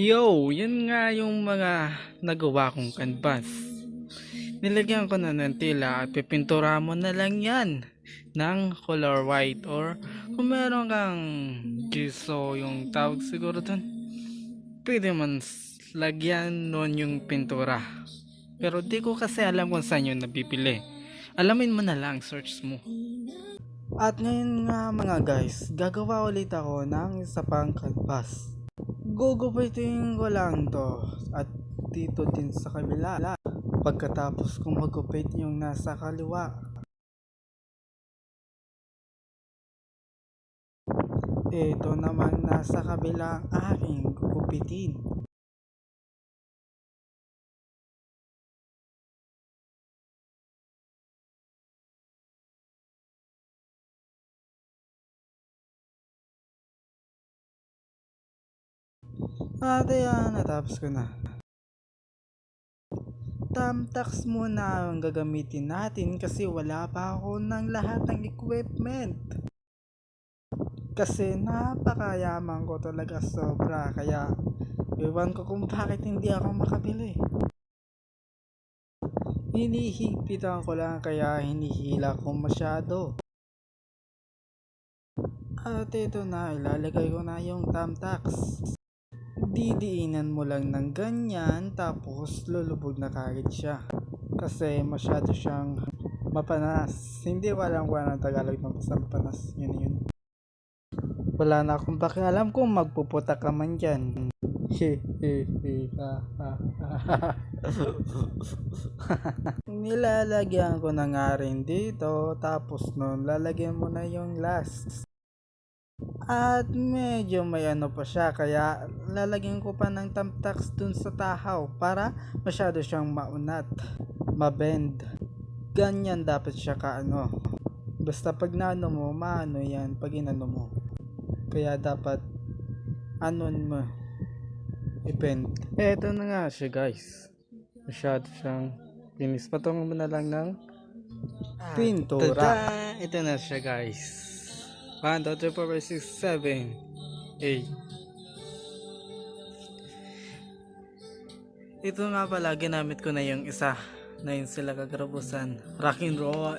Yo, yun nga yung mga nagawa kong canvas. Nilagyan ko na ng tila at pipintura mo na lang yan ng color white or kung meron kang giso yung tawag siguro dun pwede man lagyan nun yung pintura. Pero di ko kasi alam kung saan yun nabibili. Alamin mo na lang search mo. At ngayon nga mga guys gagawa ulit ako ng isa pang canvas gugupitin ko lang to at dito din sa kabila. Pagkatapos kong magupit yung nasa kaliwa. Ito naman nasa kabila ang aking gugupitin At ayan, natapos ko na. Tamtax muna ang gagamitin natin kasi wala pa ako ng lahat ng equipment. Kasi napakayaman ko talaga sobra kaya iwan ko kung bakit hindi ako makabili. Hinihigpitan ko lang kaya hinihila ko masyado. At ito na, ilalagay ko na yung tamtax didiinan mo lang ng ganyan tapos lulubog na kagad siya. Kasi masyado siyang mapanas. Hindi ko alam kung anong Tagalog ng basta mapanas yun yun. Wala na akong pakialam kung magpuputa ka man dyan. Nilalagyan ko na nga rin dito tapos nun lalagyan mo na yung last at medyo may ano pa siya kaya lalagyan ko pa ng tamtax dun sa tahaw para masyado siyang maunat, mabend. Ganyan dapat siya kaano. Basta pag naano mo, maano yan pag inano mo. Kaya dapat anon mo i-bend. Eto na nga siya guys. Masyado siyang pinis. Patungan mo na lang ng pintura. Ito na siya guys. 1, 2, 3, 4, 5, 6, 7, 8. Ito nga pala, ginamit ko na yung isa na yun sila kagrabusan. Rock and roll.